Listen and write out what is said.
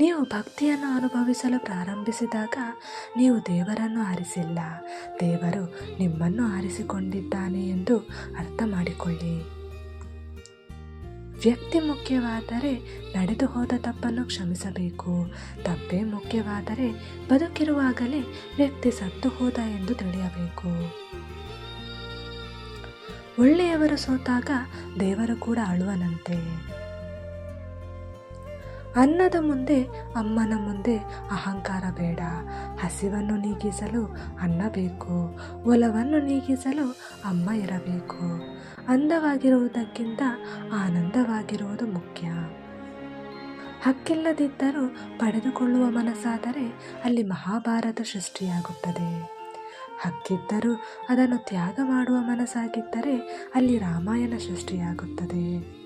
ನೀವು ಭಕ್ತಿಯನ್ನು ಅನುಭವಿಸಲು ಪ್ರಾರಂಭಿಸಿದಾಗ ನೀವು ದೇವರನ್ನು ಆರಿಸಿಲ್ಲ. ದೇವರು ನಿಮ್ಮನ್ನು ಆರಿಸಿಕೊಂಡಿದ್ದಾನೆ ಎಂದು ಅರ್ಥ ಮಾಡಿಕೊಳ್ಳಿ ವ್ಯಕ್ತಿ ಮುಖ್ಯವಾದರೆ ನಡೆದು ಹೋದ ತಪ್ಪನ್ನು ಕ್ಷಮಿಸಬೇಕು. ತಪ್ಪೇ ಮುಖ್ಯವಾದರೆ ಬದುಕಿರುವಾಗಲೇ ವ್ಯಕ್ತಿ ಸತ್ತು ಹೋದ ಎಂದು ತಿಳಿಯಬೇಕು. ಒಳ್ಳೆಯವರು ಸೋತಾಗ ದೇವರು ಕೂಡ ಅಳುವನಂತೆ. ಅನ್ನದ ಮುಂದೆ, ಅಮ್ಮನ ಮುಂದೆ ಅಹಂಕಾರ ಬೇಡ. ಹಸಿವನ್ನು ನೀಗಿಸಲು ಅನ್ನ ಬೇಕು. ಒಲವನ್ನು ನೀಗಿಸಲು ಅಮ್ಮ ಇರಬೇಕು. ಅಂದವಾಗಿರುವುದಕ್ಕಿಂತ ಆನಂದವಾಗಿರುವುದು ಮುಖ್ಯ. ಹಕ್ಕಿಲ್ಲದಿದ್ದರೂ ಪಡೆದುಕೊಳ್ಳುವ ಮನಸ್ಸಾದರೆ ಅಲ್ಲಿ ಮಹಾಭಾರತ ಸೃಷ್ಟಿಯಾಗುತ್ತದೆ. ಹಕ್ಕಿದ್ದರೂ ಅದನ್ನು ತ್ಯಾಗ ಮಾಡುವ ಮನಸ್ಸಾಗಿದ್ದರೆ ಅಲ್ಲಿ ರಾಮಾಯಣ ಸೃಷ್ಟಿಯಾಗುತ್ತದೆ.